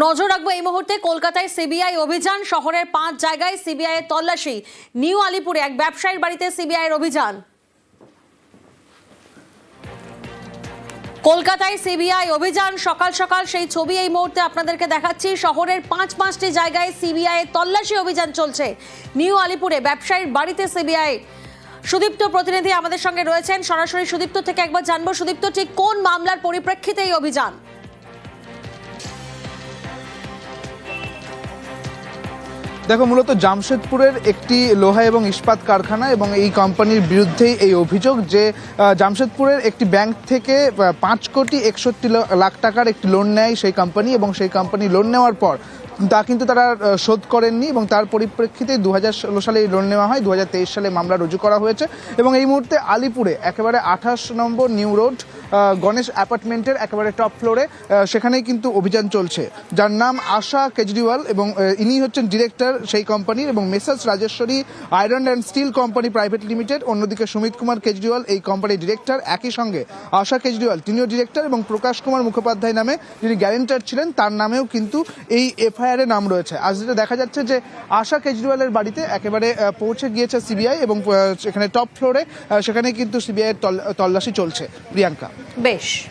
নজর রাখব এই মুহূর্তে কলকাতায় সিবিআই অভিযান, শহরের পাঁচ জায়গায় সিবিআই এর তল্লাশি, নিউ আলিপুরে এক ব্যবসায়ীর বাড়িতে সিবিআই এর অভিযান। কলকাতায় সিবিআই অভিযান, সকাল সকাল সেই ছবি এই মুহূর্তে আপনাদেরকে দেখাচ্ছি, শহরের পাঁচ পাঁচটি জায়গায় সিবিআই তল্লাশি অভিযান চলছে। নিউ আলিপুরে ব্যবসায়ীর বাড়িতে সিবিআই সুদীপ্ত প্রতিনিধি আমাদের সঙ্গে রয়েছেন। সরাসরি সুদীপ্ত থেকে একবার জানব, সুদীপ্ত ঠিক কোন মামলার পরিপ্রেক্ষিতে এই অভিযান? দেখো, মূলত জামশেদপুরের একটি লোহা এবং ইস্পাত কারখানা এবং এই কোম্পানির বিরুদ্ধেই এই অভিযোগ যে জামশেদপুরের একটি ব্যাংক থেকে পাঁচ কোটি একষট্টি লাখ টাকার একটি লোন নেয় সেই কোম্পানি এবং সেই কোম্পানি লোন নেওয়ার পর তা কিন্তু তারা শোধ করেননি এবং তার পরিপ্রেক্ষিতে দু হাজার ষোলো সালে এই লোন নেওয়া হয় দু হাজার তেইশ সালে মামলা রুজু করা হয়েছে এবং এই মুহূর্তে আলিপুরে একেবারে আঠাশ নম্বর নিউ রোড গণেশ অ্যাপার্টমেন্টের একেবারে টপ ফ্লোরে সেখানেই কিন্তু অভিযান চলছে। যার নাম আশা কেজরিওয়াল এবং ইনি হচ্ছেন ডিরেক্টর সেই কোম্পানির এবং Messrs Rajeshwari iron and steel company private limited, অন্যদিকে সুমিত কুমার কেজরিওয়াল এই কোম্পানির ডিরেক্টর। একই সঙ্গে আশা কেজরিওয়াল তিনিও ডিরেক্টর এবং প্রকাশ কুমার মুখোপাধ্যায় নামে যিনি গ্যারেন্টার ছিলেন, তার নামেও কিন্তু এই এফআইআর নাম রয়েছে। আজ যেটা দেখা যাচ্ছে যে আশা কেজরিওয়ালের বাড়িতে একেবারে পৌঁছে গিয়েছে সিবিআই এবং সেখানে টপ ফ্লোরে সেখানে কিন্তু সিবিআই এর তল্লাশি চলছে। প্রিয়াঙ্কা। Beijo.